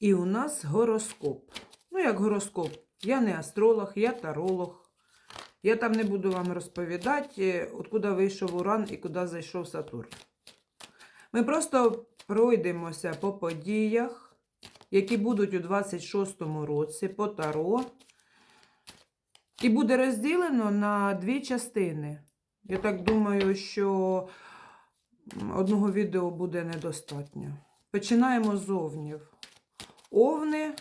І у нас гороскоп. Ну, як гороскоп. Я не астролог, я таролог. Я там не буду вам розповідати, откуда вийшов Уран і куди зайшов Сатурн. Ми просто пройдемося по подіях, які будуть у 26-му році по Таро. І буде розділено на дві частини. Я так думаю, що одного відео буде недостатньо. Починаємо з овнів. Овни,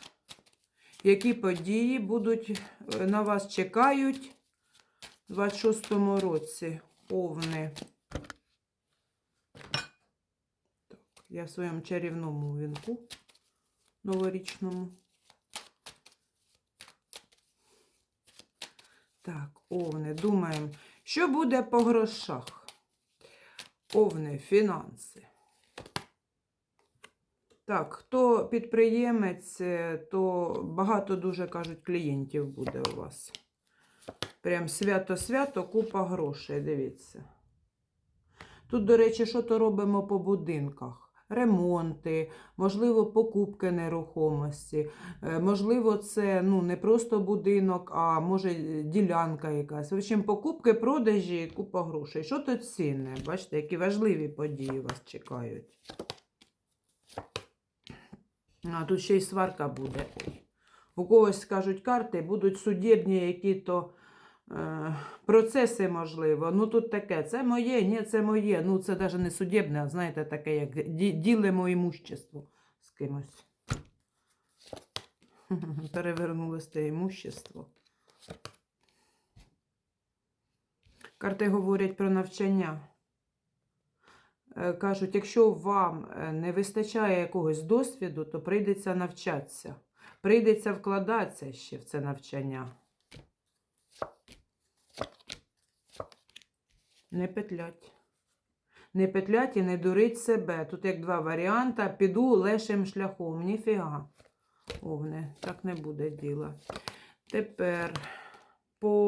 які події будуть е, на вас чекають у 26-му році. Овни. Так, я в своєму чарівному вінку новорічному. Так, овни, думаємо, що буде по грошах? Овни, фінанси. Так, хто підприємець, е, то багато дуже кажуть клієнтів буде у вас. Прям свято-свято, купа грошей, дивіться. Тут, до речі, що то робимо по будинках? Ремонти, можливо, покупки нерухомості. Е, Можливо, це ну, не просто будинок, а може ділянка якась. В общем, покупки, продажі, купа грошей. Що тут цінне? Бачите, які важливі події вас чекають. А тут ще й сварка буде. У когось, скажуть, карти будуть судебні які-то е, процеси, можливо. Ну тут таке, це моє, ні, це моє. Ну це навіть не судебне, а знаєте, таке, як ділимо імущество з кимось. Перевернулося те імущество. Карти говорять про навчання. Е, Кажуть, якщо вам е, не вистачає якогось досвіду, то прийдеться навчатися. Прийдеться вкладатися ще в це навчання. Не петлять. Не петлять і не дурить себе. Тут як два варіанти. Піду лешим шляхом. Ніфіга. Овне, так не буде діла. Тепер по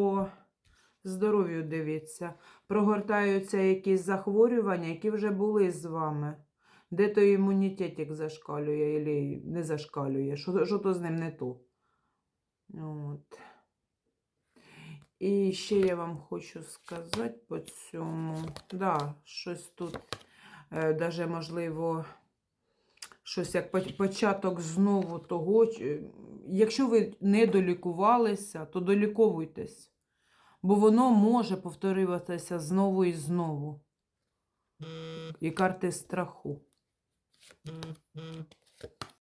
здоров'ю дивіться. Прогортаються якісь захворювання, які вже були з вами. Де то імунітетик зашкалює, або не зашкалює. Що, що то з ним не то. От. І ще я вам хочу сказати по цьому. Да, щось тут, е, даже, можливо, щось як початок знову того. Якщо ви не долікувалися, то доліковуйтесь. Бо воно може повторюватися знову і знову. І карти страху.